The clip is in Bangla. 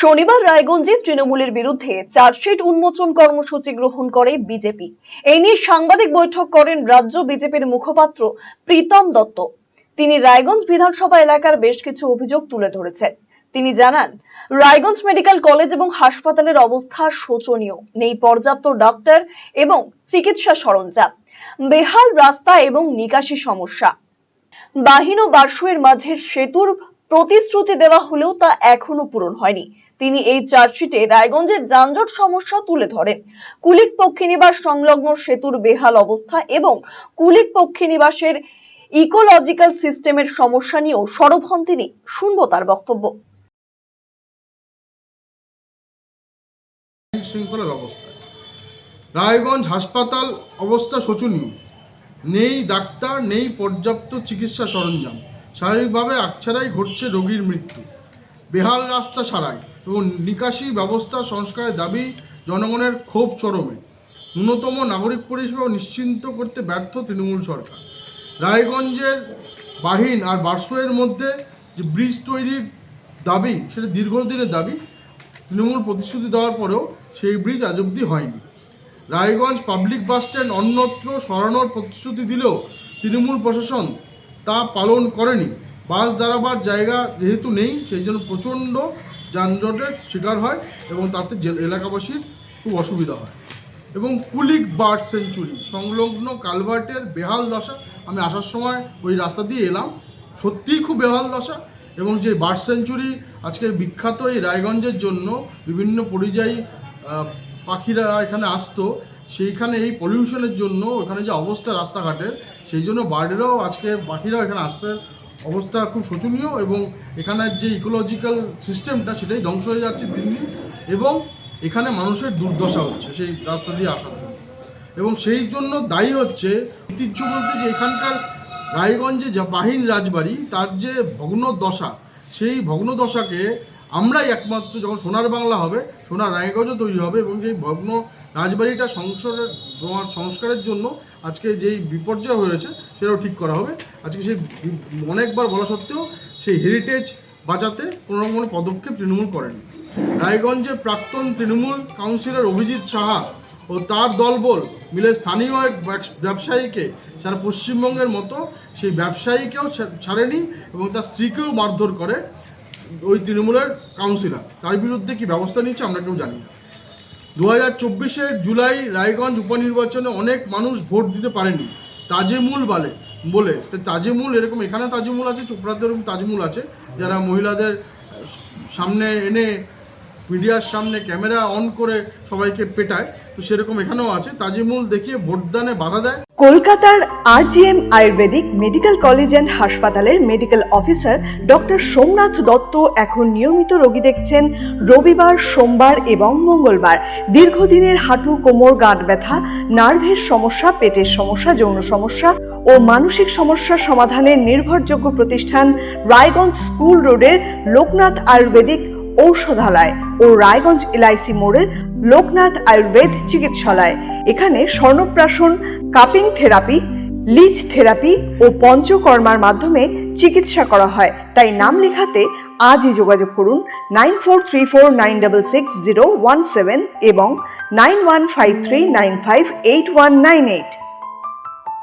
শনিবার রায়গঞ্জে তৃণমূলের বিরুদ্ধে চার্জশিট উন্মোচন কর্মসূচি গ্রহণ করে বিজেপি। এই নিয়ে সাংবাদিক বৈঠক করেন রাজ্য বিজেপির মুখপাত্র প্রীতম দত্ত। তিনি রায়গঞ্জ বিধানসভা এলাকার বেশ কিছু অভিযোগ তুলে ধরেছেন। তিনি জানান, রায়গঞ্জ মেডিকেল কলেজ এবং হাসপাতালের অবস্থা শোচনীয়, নেই পর্যাপ্ত ডাক্তার এবং চিকিৎসা সরঞ্জাম, বেহাল রাস্তা এবং নিকাশি সমস্যা। বাহিন ও বার্ষয়ের মাঝের সেতুর প্রতিশ্রুতি দেওয়া হলেও তা এখনও পূরণ হয়নি। তিনি এই চার্জশিটে রায়গঞ্জের যানজট সমস্যা তুলে ধরেন। কুলিক পক্ষীনিবাস সংলগ্ন সেতুর বেহাল অবস্থা এবং কুলিক পক্ষীনিবাসের ইকোলজিক্যাল সিস্টেমের সমস্যা নিয়েও সরব হন তিনি শুনব তার বক্তব্য রায়গঞ্জ হাসপাতাল অবস্থা শোচনীয়। নেই ডাক্তার, নেই পর্যাপ্ত চিকিৎসা সরঞ্জাম। স্বাভাবিকভাবে আকছাড়াই ঘটছে রোগীর মৃত্যু। বেহাল রাস্তা সারাই এবং নিকাশি ব্যবস্থা সংস্কারের দাবি জনগণের ক্ষোভ চরমে। ন্যূনতম নাগরিক পরিষেবা নিশ্চিন্ত করতে ব্যর্থ তৃণমূল সরকার। রায়গঞ্জের বাহিন আর বারসোয়ের মধ্যে যে ব্রিজ তৈরির দাবি, সেটা দীর্ঘদিনের দাবি, তৃণমূল প্রতিশ্রুতি দেওয়ার পরেও সেই ব্রিজ আজ অবধি হয়নি। রায়গঞ্জ পাবলিক বাস স্ট্যান্ড অন্যত্র সরানোর প্রতিশ্রুতি দিলেও তৃণমূল প্রশাসন তা পালন করেনি। বাস দাঁড়াবার জায়গা যেহেতু নেই, সেই জন্য প্রচণ্ড যানজটের শিকার হয় এবং তাতে এলাকাবাসীর খুব অসুবিধা হয়। এবং কুলিক বার্ড সেঞ্চুরি, সংলগ্ন কালভার্টের বেহাল দশা, আমি আসার সময় ওই রাস্তা দিয়ে এলাম। সত্যিই খুব বেহাল দশা এবং যে বার্ড সেঞ্চুরি আজকে বিখ্যাত এই রায়গঞ্জের জন্য বিভিন্ন পরিযায়ী পাখিরা এখানে আসতো সেইখানে এই পলিউশনের জন্য ওখানে যে অবস্থা রাস্তাঘাটের, সেই জন্য বার্ডেরাও আজকে পাখিরাও এখানে আসতে অবস্থা খুব শোচনীয় এবং এখানের যে ইকোলজিক্যাল সিস্টেমটা সেটাই ধ্বংস হয়ে যাচ্ছে দিন দিন এবং এখানে মানুষের দুর্দশা হচ্ছে সেই রাস্তা দিয়ে আসার জন্য। এবং সেই জন্য দায়ী হচ্ছে ঐতিহ্য বলতে যে এখানকার রায়গঞ্জে যা বাহিন রাজবাড়ি, তার যে ভগ্ন দশা, সেই ভগ্ন দশাকে আমরাই একমাত্র যখন সোনার বাংলা হবে, সোনার রায়গঞ্জও তৈরি হবে এবং সেই ভগ্ন রাজবাড়িটা তোমার সংস্কারের জন্য আজকে যেই বিপর্যয় হয়েছে, সেটাও ঠিক করা হবে। আজকে সেই অনেকবার বলা সত্ত্বেও সেই হেরিটেজ বাঁচাতে কোনো কোনো পদক্ষেপ তৃণমূল করেনি। রায়গঞ্জের প্রাক্তন তৃণমূল কাউন্সিলর অভিজিৎ সাহা ও তার দলবল মিলে স্থানীয় এক ব্যবসায়ীকে সারা পশ্চিমবঙ্গের মতো সেই ব্যবসায়ীকেও ছাড়েনি এবং তার স্ত্রীকেও মারধর করে ওই তৃণমূলের কাউন্সিলর তার বিরুদ্ধে কি ব্যবস্থা নিচ্ছে আমরা কেউ জানি না। দু হাজার চব্বিশের জুলাই রায়গঞ্জ উপনির্বাচনে অনেক মানুষ ভোট দিতে পারেনি। তাজেমুল বলে বলে তাজেমুল এরকম এখানে তাজেমুল আছে চোপড়াতে এরকম তাজেমুল আছে, যারা মহিলাদের সামনে এনে মিডিয়ার সামনে ক্যামেরা অন করে সবাইকে পেটায়, তো সেরকম এখানেও আছে। তাজেমুল দেখিয়ে ভোটদানে বাধা দেয়। কলকাতার RGM Ayurvedic medical college and হাসপাতালের medical officer doctor Somnath Dutta এখন নিয়মিত রোগী দেখছেন রবিবার, সোমবার এবং মঙ্গলবার। দীর্ঘদিনের হাঁটু, কোমর, গাঁট ব্যথা, নার্ভের সমস্যা, পেটের সমস্যা, যৌন সমস্যা ও মানসিক সমস্যার সমাধানের নির্ভরযোগ্য প্রতিষ্ঠান রায়গঞ্জ স্কুল রোডের লোকনাথ আয়ুর্বেদিক ঔষধালয় ও রায়গঞ্জ এলআইসি মোড়ের লোকনাথ আয়ুর্বেদ চিকিৎসালয়। এখানে স্বর্ণপ্রাশন, কাপিং থেরাপি লিচ থেরাপি ও পঞ্চকর্মার মাধ্যমে চিকিৎসা করা হয়। তাই নাম লেখাতে আজই যোগাযোগ করুন nine four three four nine double six zero one seven এবং nine one five three nine five eight one nine eight.